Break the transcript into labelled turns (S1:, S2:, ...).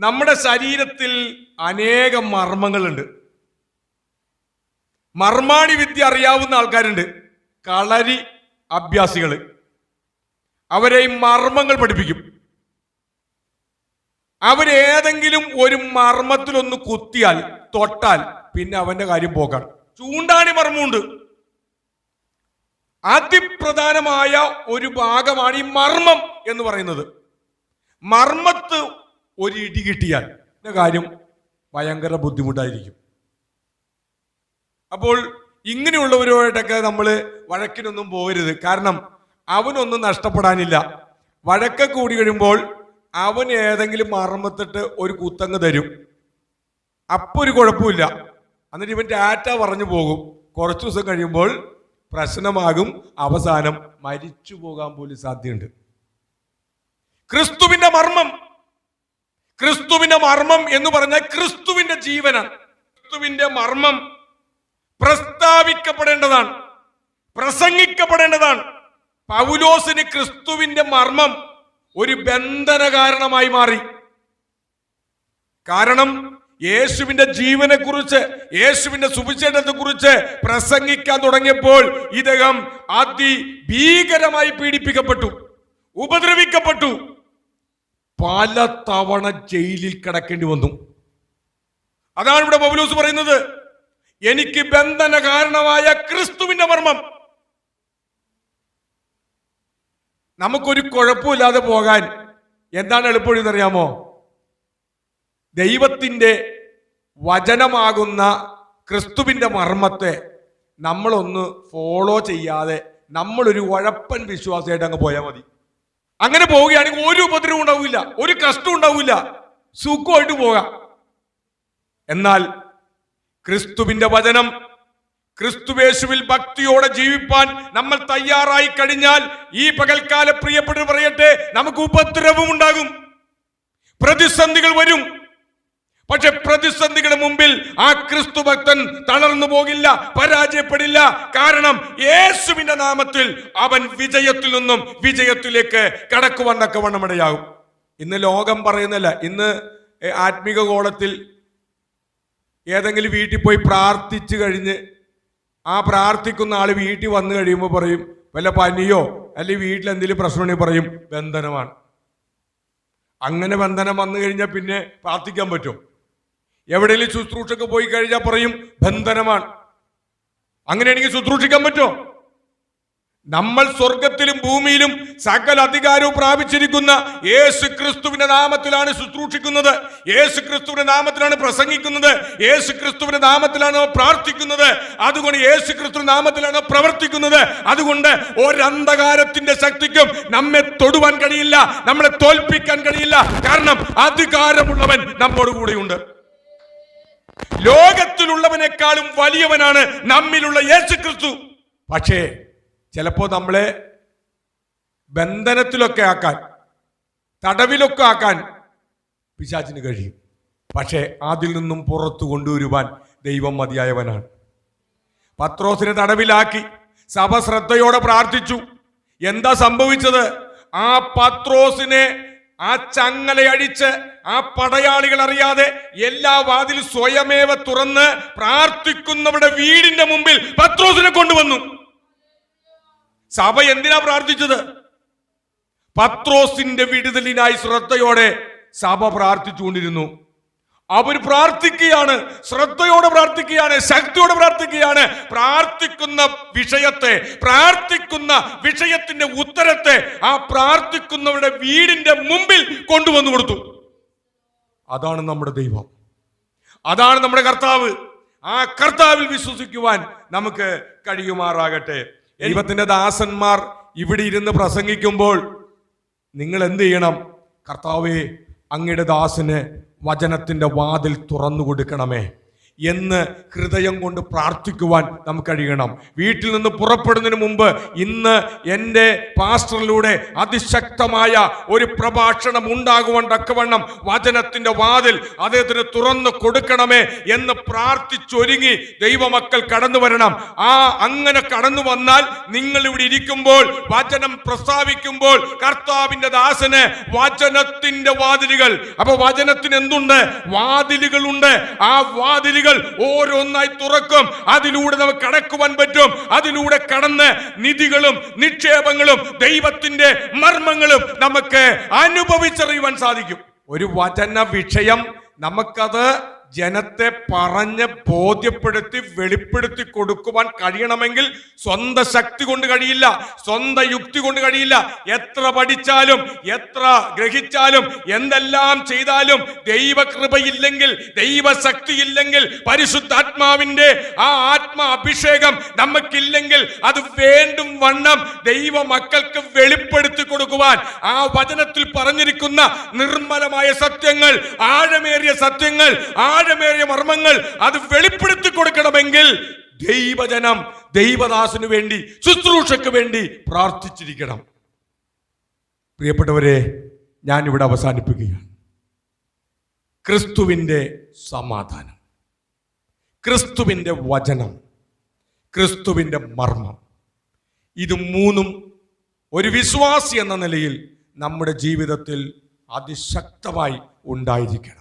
S1: നമ്മുടെ ശരീരത്തിൽ അനേകം മർമ്മങ്ങളുണ്ട്. മർമാണി വിദ്യ അറിയാവുന്ന ആൾക്കാരുണ്ട്. കളരി അഭ്യാസികൾ അവരെ മർമ്മങ്ങൾ പഠിപ്പിക്കും. അവരേതെങ്കിലും ഒരു മർമ്മത്തിലൊന്ന് കുത്തിയാൽ തൊട്ടാൽ പിന്നെ അവന്റെ കാര്യം പോക്കാണ്. ചൂണ്ടാണി മർമ്മമുണ്ട്. അതിപ്രധാനമായ ഒരു ഭാഗമാണ് ഈ മർമ്മം എന്ന് പറയുന്നത്. മർമ്മത്ത് ഒരു ഇടി കിട്ടിയാൽ കാര്യം ഭയങ്കര ബുദ്ധിമുട്ടായിരിക്കും. അപ്പോൾ ഇങ്ങനെയുള്ളവരുമായിട്ടൊക്കെ നമ്മൾ വഴക്കിനൊന്നും പോകരുത്. കാരണം അവനൊന്നും നഷ്ടപ്പെടാനില്ല. വഴക്ക കൂടി കഴിയുമ്പോൾ അവൻ ഏതെങ്കിലും മറമത്തിട്ട് ഒരു കുത്തങ്ങ് തരും. അപ്പൊ ഒരു കുഴപ്പമില്ല. എന്നിട്ട് ഇവൻ ടാറ്റ പറഞ്ഞു പോകും. കുറച്ച് ദിവസം കഴിയുമ്പോൾ പ്രശ്നമാകും. അവസാനം മരിച്ചു പോകാൻ പോലും സാധ്യതയുണ്ട്. ക്രിസ്തുവിന്റെ മർമ്മം ക്രിസ്തുവിന്റെ മർമ്മം എന്ന് പറഞ്ഞാൽ ക്രിസ്തുവിന്റെ ജീവനാണ്. ക്രിസ്തുവിന്റെ മർമ്മം പ്രസ്താവിക്കപ്പെടേണ്ടതാണ് പ്രസംഗിക്കപ്പെടേണ്ടതാണ്. പൗലോസിന് ക്രിസ്തുവിന്റെ മർമ്മം ഒരു ബന്ധന കാരണമായി മാറി. കാരണം യേശുവിന്റെ ജീവനെ കുറിച്ച് യേശുവിന്റെ സുവിശേഷത്തെ കുറിച്ച് പ്രസംഗിക്കാൻ തുടങ്ങിയപ്പോൾ ഇദ്ദേഹം അതിഭീകരമായി പീഡിപ്പിക്കപ്പെട്ടു ഉപദ്രവിക്കപ്പെട്ടു. പല തവണ ജയിലിൽ കിടക്കേണ്ടി വന്നു. അതാണ് ഇവിടെ പൗലോസ് പറയുന്നത്. എനിക്ക് ബന്ധന കാരണമായ ക്രിസ്തുവിന്റെ മർമ്മം. നമുക്കൊരു കുഴപ്പമില്ലാതെ പോകാൻ എന്താണ് എളുപ്പമെന്നറിയാമോ ദൈവത്തിന്റെ വചനമാകുന്ന ക്രിസ്തുവിന്റെ മർമ്മത്തെ നമ്മളൊന്ന് ഫോളോ ചെയ്യാതെ നമ്മളൊരു ഉഴപ്പൻ വിശ്വാസമായിട്ട് അങ്ങ് പോയാൽ മതി. അങ്ങനെ പോവുകയാണെങ്കിൽ ഒരു ഉപദ്രവം ഉണ്ടാവില്ല ഒരു കഷ്ടം ഉണ്ടാവില്ല. സുഖമായിട്ട് പോകാം. എന്നാൽ ക്രിസ്തുവിന്റെ വചനം ക്രിസ്തുവേശുവിൽ ഭക്തിയോടെ ജീവിപ്പാൻ നമ്മൾ തയ്യാറായി കഴിഞ്ഞാൽ ഈ പകൽക്കാല പ്രിയപ്പെട്ടു പറയട്ടെ നമുക്ക് ഉപദ്രവം ഉണ്ടാകും. പ്രതിസന്ധികൾ വരും. പക്ഷെ പ്രതിസന്ധികളുടെ മുമ്പിൽ ആ ക്രിസ്തു ഭക്തൻ തളർന്നു പോകില്ല പരാജയപ്പെടില്ല. കാരണം യേശുവിന്റെ നാമത്തിൽ അവൻ വിജയത്തിൽ നിന്നും വിജയത്തിലേക്ക് കടക്കുവന്നൊക്കെ വണ്ണമിടയാകും. ഇന്ന് ലോകം പറയുന്നില്ല. ഇന്ന് ആത്മിക കോളത്തിൽ ഏതെങ്കിലും വീട്ടിൽ പോയി പ്രാർത്ഥിച്ചു കഴിഞ്ഞ് ആ പ്രാർത്ഥിക്കുന്ന ആൾ വീട്ടിൽ വന്നു കഴിയുമ്പോൾ പറയും വല്ല പനിയോ അല്ലെങ്കിൽ വീട്ടിൽ എന്തെങ്കിലും പ്രശ്നമുണ്ടെങ്കിൽ പറയും ബന്ധനമാണ്. അങ്ങനെ ബന്ധനം വന്നു കഴിഞ്ഞാൽ പിന്നെ പ്രാർത്ഥിക്കാൻ പറ്റും. എവിടെയെങ്കിലും ശുശ്രൂഷക്ക് പോയി കഴിഞ്ഞാൽ പറയും ബന്ധനമാണ്. അങ്ങനെ എനിക്ക് ശുശ്രൂഷിക്കാൻ പറ്റുമോ നമ്മൾ സ്വർഗത്തിലും ഭൂമിയിലും സകല അധികാരവും പ്രാപിച്ചിരിക്കുന്ന യേശു ക്രിസ്തുവിന്റെ നാമത്തിലാണ് ശുശ്രൂഷിക്കുന്നത്. യേശു ക്രിസ്തുവിന്റെ നാമത്തിലാണ് പ്രസംഗിക്കുന്നത്. യേശു ക്രിസ്തുവിന്റെ നാമത്തിലാണ് പ്രാർത്ഥിക്കുന്നത്. അതുകൊണ്ട് യേശു ക്രിസ്തു നാമത്തിലാണ് പ്രവർത്തിക്കുന്നത്. അതുകൊണ്ട് ഒരന്ധകാരത്തിന്റെ ശക്തിക്കും നമ്മെ തൊടുവാൻ കഴിയില്ല നമ്മളെ തോൽപ്പിക്കാൻ കഴിയില്ല. കാരണം അധികാരമുള്ളവൻ നമ്മോട് കൂടെയുണ്ട് ലോകത്തിലുള്ളവനേക്കാളും വലിയവനാണ് നമ്മിലുള്ള യേശു ക്രിസ്തു പക്ഷേ ചിലപ്പോൾ നമ്മളെ ബന്ധനത്തിലൊക്കെ ആക്കാൻ തടവിലൊക്കെ ആക്കാൻ പിശാചിന് കഴിയും. പക്ഷേ അതിൽ നിന്നും പുറത്തു കൊണ്ടുവരുവാൻ ദൈവം മതിയായവനാണ്. പത്രോസിനെ തടവിലാക്കി സഭ ശ്രദ്ധയോടെ പ്രാർത്ഥിച്ചു. എന്താ സംഭവിച്ചത്? ആ പത്രോസിനെ ആ ചങ്ങലയടിച്ച് ആ പടയാളികൾ അറിയാതെ എല്ലാ വാതിൽ സ്വയമേവ തുറന്ന് പ്രാർത്ഥിക്കുന്നവരുടെ വീടിന്റെ മുമ്പിൽ പത്രോസിനെ കൊണ്ടുവന്നു. സഭ എന്തിനാ പ്രാർത്ഥിച്ചത്? പത്രോസിന്റെ വിടുതലിനായി ശ്രദ്ധയോടെ സഭ പ്രാർത്ഥിച്ചുകൊണ്ടിരുന്നു. അവർ പ്രാർത്ഥിക്കുകയാണ് ശ്രദ്ധയോടെ പ്രാർത്ഥിക്കുകയാണ് ശക്തിയോടെ പ്രാർത്ഥിക്കുകയാണ്. പ്രാർത്ഥിക്കുന്ന വിഷയത്തെ പ്രാർത്ഥിക്കുന്ന വിഷയത്തിന്റെ ഉത്തരത്തെ ആ പ്രാർത്ഥിക്കുന്നവരുടെ വീടിന്റെ മുമ്പിൽ കൊണ്ടുവന്നു കൊടുത്തു. അതാണ് നമ്മുടെ ദൈവം. അതാണ് നമ്മുടെ കർത്താവ്. ആ കർത്താവിൽ വിശ്വസിക്കുവാൻ നമുക്ക് കഴിയുമാറാകട്ടെ. ദൈവത്തിന്റെ ദാസന്മാർ ഇവിടെ ഇരുന്ന് പ്രസംഗിക്കുമ്പോൾ നിങ്ങൾ എന്ത് ചെയ്യണം? കർത്താവെ അങ്ങയുടെ ദാസന് വചനത്തിന്റെ വാതിൽ തുറന്നു കൊടുക്കണമേ എന്ന് ഹൃദയം കൊണ്ട് പ്രാർത്ഥിക്കുവാൻ നമുക്ക് കഴിയണം. വീട്ടിൽ നിന്ന് പുറപ്പെടുന്നതിന് മുമ്പ് ഇന്ന് എന്റെ പാസ്റ്ററിലൂടെ അതിശക്തമായ ഒരു പ്രഭാഷണം ഉണ്ടാകുവാൻ തക്കവണ്ണം വചനത്തിന്റെ വാതിൽ അദ്ദേഹത്തിന് തുറന്നു കൊടുക്കണമേ എന്ന് പ്രാർത്ഥിച്ചൊരുങ്ങി ദൈവമക്കൾ കടന്നു വരണം. ആ അങ്ങനെ കടന്നു വന്നാൽ നിങ്ങൾ ഇവിടെ ഇരിക്കുമ്പോൾ വചനം പ്രസ്താവിക്കുമ്പോൾ കർത്താവിന്റെ ദാസന് വചനത്തിന്റെ വാതിലുകൾ. അപ്പോൾ വചനത്തിന് എന്തുണ്ട്? വാതിലുകളുണ്ട്. ആ വാതിലുകൾ ഓരോന്നായി തുറക്കും. അതിലൂടെ നമുക്ക് കടക്കുവാൻ പറ്റും. അതിലൂടെ കടന്ന് നിധികളും നിക്ഷേപങ്ങളും ദൈവത്തിന്റെ മർമ്മങ്ങളും നമുക്ക് അനുഭവിച്ചറിയുവാൻ സാധിക്കും. ഒരു വചന വിഷയം നമുക്കത് ജനത്തെ പറഞ്ഞ് ബോധ്യപ്പെടുത്തി വെളിപ്പെടുത്തി കൊടുക്കുവാൻ കഴിയണമെങ്കിൽ സ്വന്തം ശക്തി കൊണ്ട് കഴിയില്ല സ്വന്തം യുക്തി കൊണ്ട് കഴിയില്ല. എത്ര പഠിച്ചാലും എത്ര ഗ്രഹിച്ചാലും എന്തെല്ലാം ചെയ്താലും ദൈവകൃപയില്ലെങ്കിൽ ദൈവശക്തി ഇല്ലെങ്കിൽ പരിശുദ്ധാത്മാവിന്റെ ആ ആത്മ അഭിഷേകം നമുക്കില്ലെങ്കിൽ അത് വേണ്ടും വണ്ണം ദൈവ മക്കൾക്ക് വെളിപ്പെടുത്തി കൊടുക്കുവാൻ. ആ വചനത്തിൽ പറഞ്ഞിരിക്കുന്ന നിർമ്മലമായ സത്യങ്ങൾ ആഴമേറിയ സത്യങ്ങൾ ആഴമേറിയ മർമ്മങ്ങൾ അത് വെളിപ്പെടുത്തി കൊടുക്കണമെങ്കിൽ ദൈവജനം ദൈവദാസിനു വേണ്ടി ശുശ്രൂഷയ്ക്ക് വേണ്ടി പ്രാർത്ഥിച്ചിരിക്കണം. പ്രിയപ്പെട്ടവരെ ഞാൻ ഇവിടെ അവസാനിപ്പിക്കുകയാണ്. ക്രിസ്തുവിന്റെ സമാധാനം. ക്രിസ്തുവിന്റെ വചനം ക്രിസ്തുവിന്റെ മർമ്മം. ഇത് മൂന്നും ഒരു വിശ്വാസി എന്ന നിലയിൽ നമ്മുടെ ജീവിതത്തിൽ അതിശക്തമായി ഉണ്ടായിരിക്കണം.